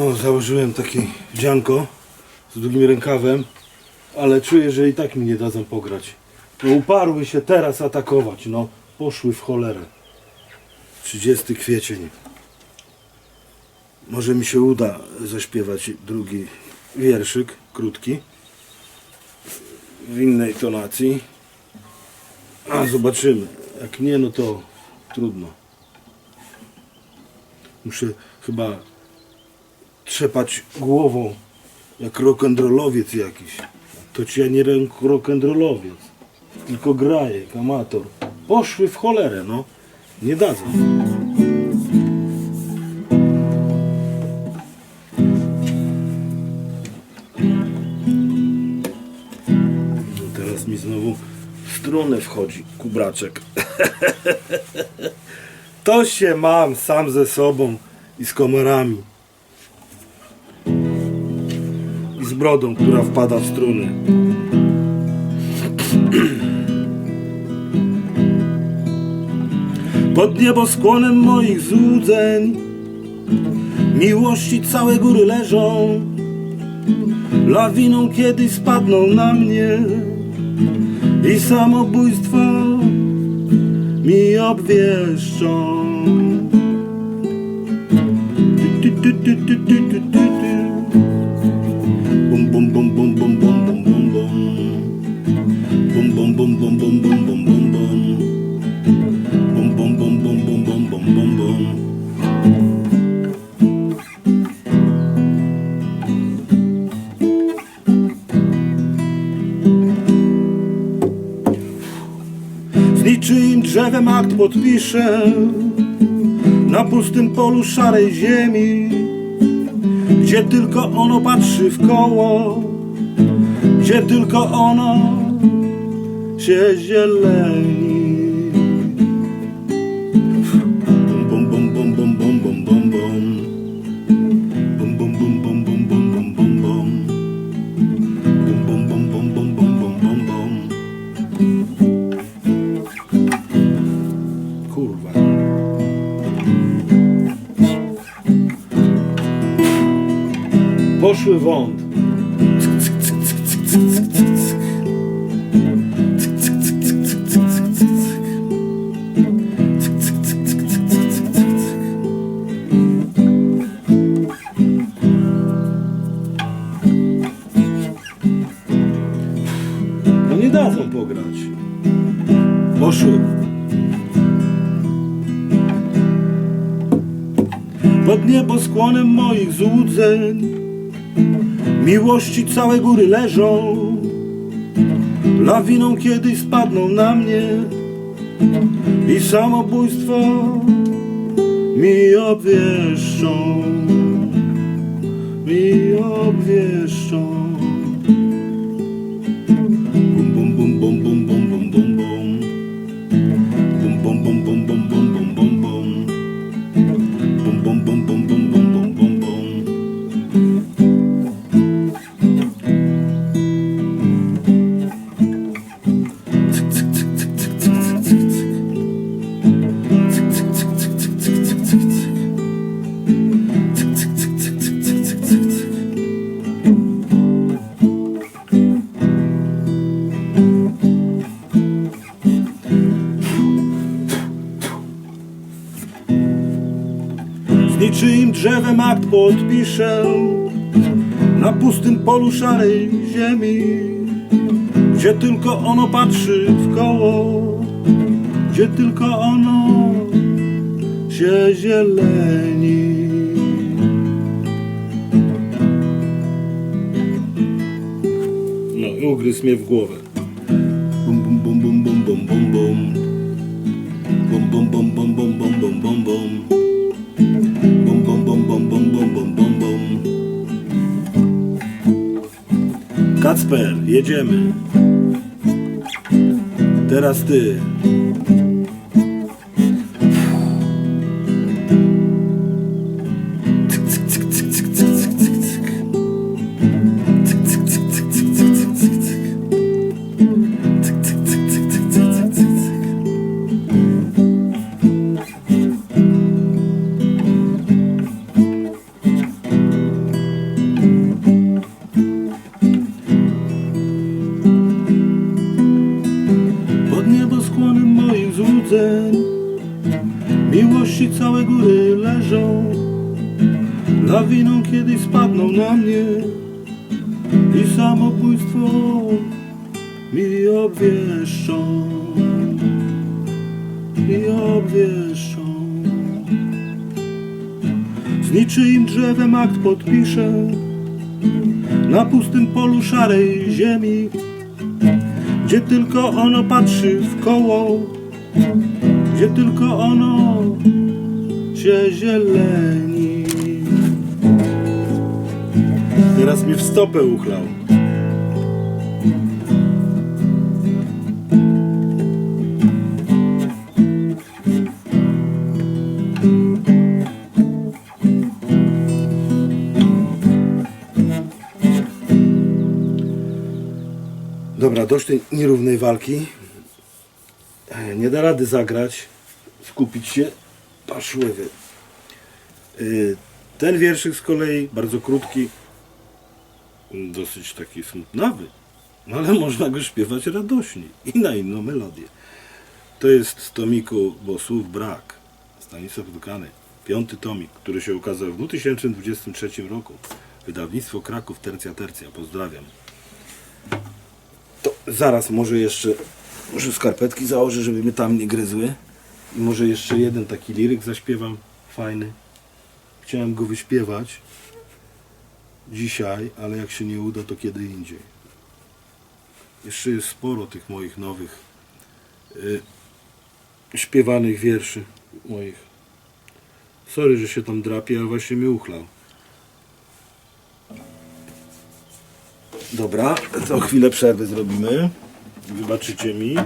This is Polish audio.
O, założyłem takie wdzianko z długim rękawem, ale czuję, że i tak mi nie dadzą pograć. No uparły się teraz atakować, no poszły w cholerę. 30 kwiecień. Może mi się uda zaśpiewać drugi wierszyk, krótki, w innej tonacji. A zobaczymy. Jak nie, no to trudno. Muszę chyba trzepać głową jak rock'n'rollowiec jakiś. To ci ja nie rock'n'rollowiec, tylko grajek, amator. Poszły w cholerę, no. Nie dadzą. No teraz mi znowu w strunę wchodzi kubraczek. To się mam sam ze sobą i z komarami. brodą, która wpada w struny. Pod nieboskłonem moich złudzeń Miłości całe góry leżą Lawiną kiedyś spadną na mnie I samobójstwa mi obwieszczą. Bum, bum, bum, bum, bum, bum, bum, bum, bum. Bum, bum, bum, bum, bum, bum, niczyim drzewem akt podpiszę Na pustym polu szarej ziemi Gdzie tylko ono patrzy w koło Gdzie tylko ono się zieleni błąd. No nie dadzą pograć. Oszuk. Pod niebo moich złudzeń Miłości całe góry leżą. Lawiną kiedyś spadną na mnie. I samobójstwo mi obwieszczą. Mi obwieszczą niczyim drzewem akt podpiszę Na pustym polu szarej ziemi Gdzie tylko ono patrzy w koło Gdzie tylko ono się zieleni. No i ugryzł mnie w głowę Kacper, jedziemy. Teraz ty. Miłości całe góry leżą. Lawiną kiedyś spadną na mnie. I samobójstwo mi obwieszczą. Mi obwieszczą. Z niczym drzewem akt podpiszę. Na pustym polu szarej ziemi gdzie tylko ono patrzy w koło gdzie tylko ono się zieleni. Teraz mi w stopę uchlał. Dobra, dość tej nierównej walki. Nie da rady zagrać, skupić się. Paszływy. Y, Ten wierszyk z kolei bardzo krótki, dosyć taki smutnawy, no ale można go śpiewać radośnie i na inną melodię. To jest z tomiku, bo słów brak. Stanisław Dukany. Piąty tomik, który się ukazał w 2023 roku. Wydawnictwo Kraków Tercja Tercja. Pozdrawiam. To zaraz może jeszcze, może skarpetki założę, żeby mnie tam nie gryzły. I może jeszcze jeden taki liryk zaśpiewam, fajny. Chciałem go wyśpiewać dzisiaj, ale jak się nie uda, to kiedy indziej. Jeszcze jest sporo tych moich nowych y, śpiewanych wierszy moich. Sorry, że się tam drapie, ale właśnie mnie uchlał. Dobra, to chwilę przerwy zrobimy. Wybaczycie mi.